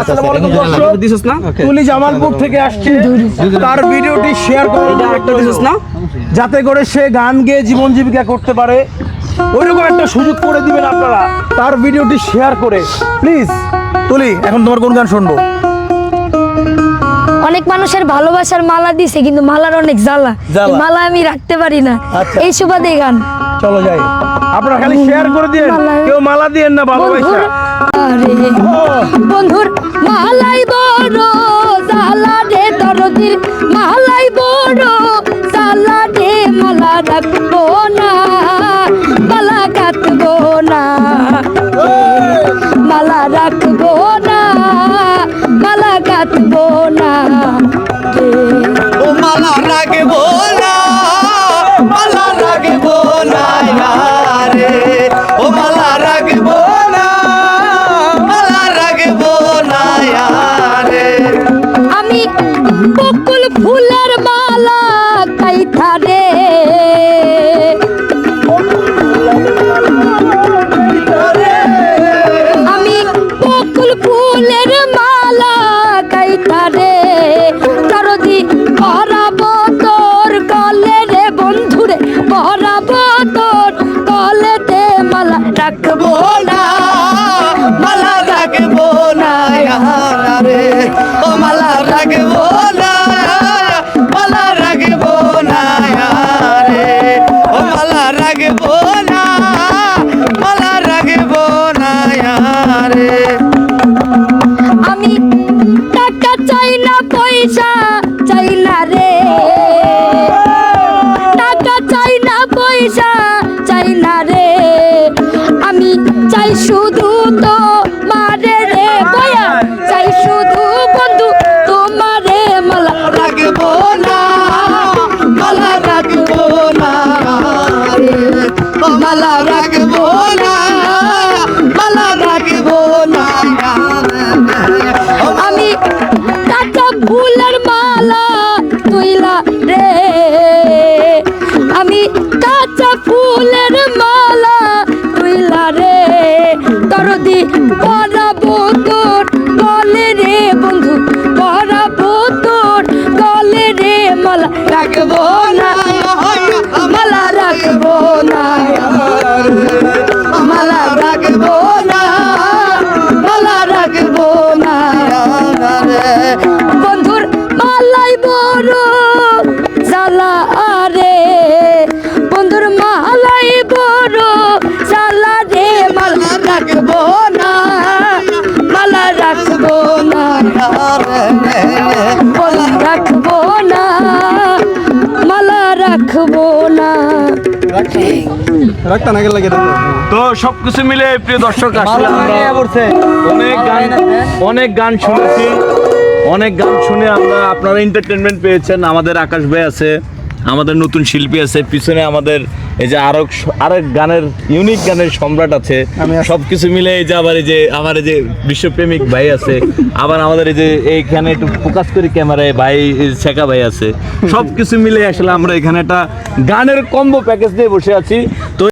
আসসালামু আলাইকুম দর্শক। দিছিস না? তুলি জামালপুর থেকে আসছে। তার ভিডিওটি শেয়ার করে। এটা একটা দিছিস না? যাতে করে সে গান গেয়ে জীবন জীবিকা করতে পারে। ওইরকম একটা সুযোগ করে দিবেন আপনারা। তার ভিডিওটি শেয়ার করে। প্লিজ তুলি এখন তোমার কোন গান শুনব? অনেক মানুষের ভালোবাসার মালা দিছে কিন্তু মালার অনেক জ্বালা। জ্বালা। মালা আমি রাখতে পারি না। আচ্ছা। এই সুবাদে গান। চলো যাই। আপনারা খালি শেয়ার করে দিন কেউ মালা দিয়েন না ভালোবাসা। বন্ধুর বন্ধুর মালাই বড় জ্বালা রে দরদির মালাই বড় জ্বালা রে মালা রাখব না মালা কাটবো না মালা রাখব না মালা কাটবো না ও মালা রাখব ও মালা রাখব না মালা রাখব না আমি বকুল ফুলের মালা রে আমি টাকা চাই না পয়সা, চাই না রে। টাকা চাই না পয়সা, চাই না রে। আমি চাই শুধু তো মারে রে। বয়া, চাই শুধু বন্ধু তোমারে। মালা রাখব না, মালা রাখব না মালা রাখব না। টাকা তো সবকিছু মিলে প্রিয় দর্শক অনেক গান অনেক গান শুনেছি। অনেক গান শুনে আমরা আপনারা এন্টারটেনমেন্ট পেয়েছেন। আমাদের আকাশ ভাই আছে। আমাদের নতুন শিল্পী আছে পিছনে আমাদের এই যে আরও আরেক গানের ইউনিক গানের সম্রাট আছে। সবকিছু মিলে এই যে আবার এই যে আমার এই যে বিশ্বপ্রেমিক ভাই আছে আবার আমাদের এই যে এইখানে একটু ফোকাস করি ক্যামেরায় ভাই শেখা ভাই আছে। সবকিছু মিলে আসলে আমরা এখানে একটা গানের কম্বো প্যাকেজ দিয়ে বসে আছি। তো